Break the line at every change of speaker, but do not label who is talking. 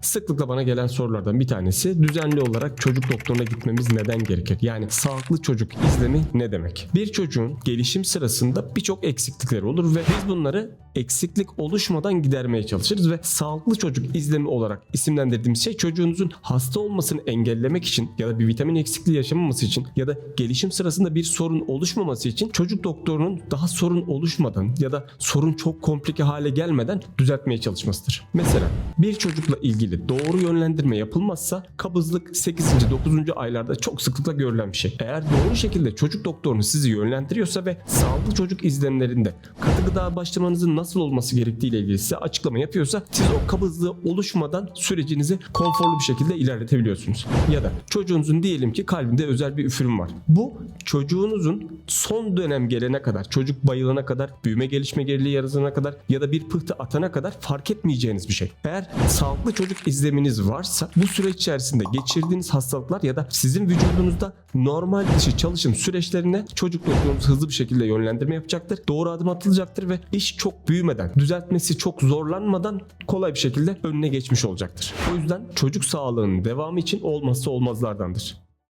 Sıklıkla bana gelen sorulardan bir tanesi düzenli olarak çocuk doktoruna gitmemiz neden gerekir? Yani sağlıklı çocuk izlemi ne demek? Bir çocuğun gelişim sırasında birçok eksiklikleri olur ve biz bunları eksiklik oluşmadan gidermeye çalışırız ve sağlıklı çocuk izlemi olarak isimlendirdiğimiz şey çocuğunuzun hasta olmasını engellemek için ya da bir vitamin eksikliği yaşamaması için ya da gelişim sırasında bir sorun oluşmaması için çocuk doktorunun daha sorun oluşmadan ya da sorun çok komplike hale gelmeden düzeltmeye çalışmasıdır. Mesela bir çocukla ilgili doğru yönlendirme yapılmazsa kabızlık 8. 9. aylarda çok sıklıkla görülen bir şey. Eğer doğru şekilde çocuk doktorunuz sizi yönlendiriyorsa ve sağlıklı çocuk izlemlerinde katı gıda başlamanızın nasıl olması gerektiği ile ilgili size açıklama yapıyorsa siz o kabızlığı oluşmadan sürecinizi konforlu bir şekilde ilerletebiliyorsunuz. Ya da çocuğunuzun diyelim ki kalbinde özel bir üfürüm var. Bu çocuğunuzun son dönem gelene kadar, çocuk bayılana kadar, büyüme gelişme geriliği yaratana kadar ya da bir pıhtı atana kadar fark etmeyeceğiniz bir şey. Eğer sağlıklı çocuk izleminiz varsa bu süreç içerisinde geçirdiğiniz hastalıklar ya da sizin vücudunuzda normal dışı çalışım süreçlerine çocuk doktorunuz hızlı bir şekilde yönlendirme yapacaktır. Doğru adım atılacaktır ve iş çok büyümeden, düzeltmesi çok zorlanmadan kolay bir şekilde önüne geçmiş olacaktır. O yüzden çocuk sağlığının devamı için olmazsa olmazlardandır.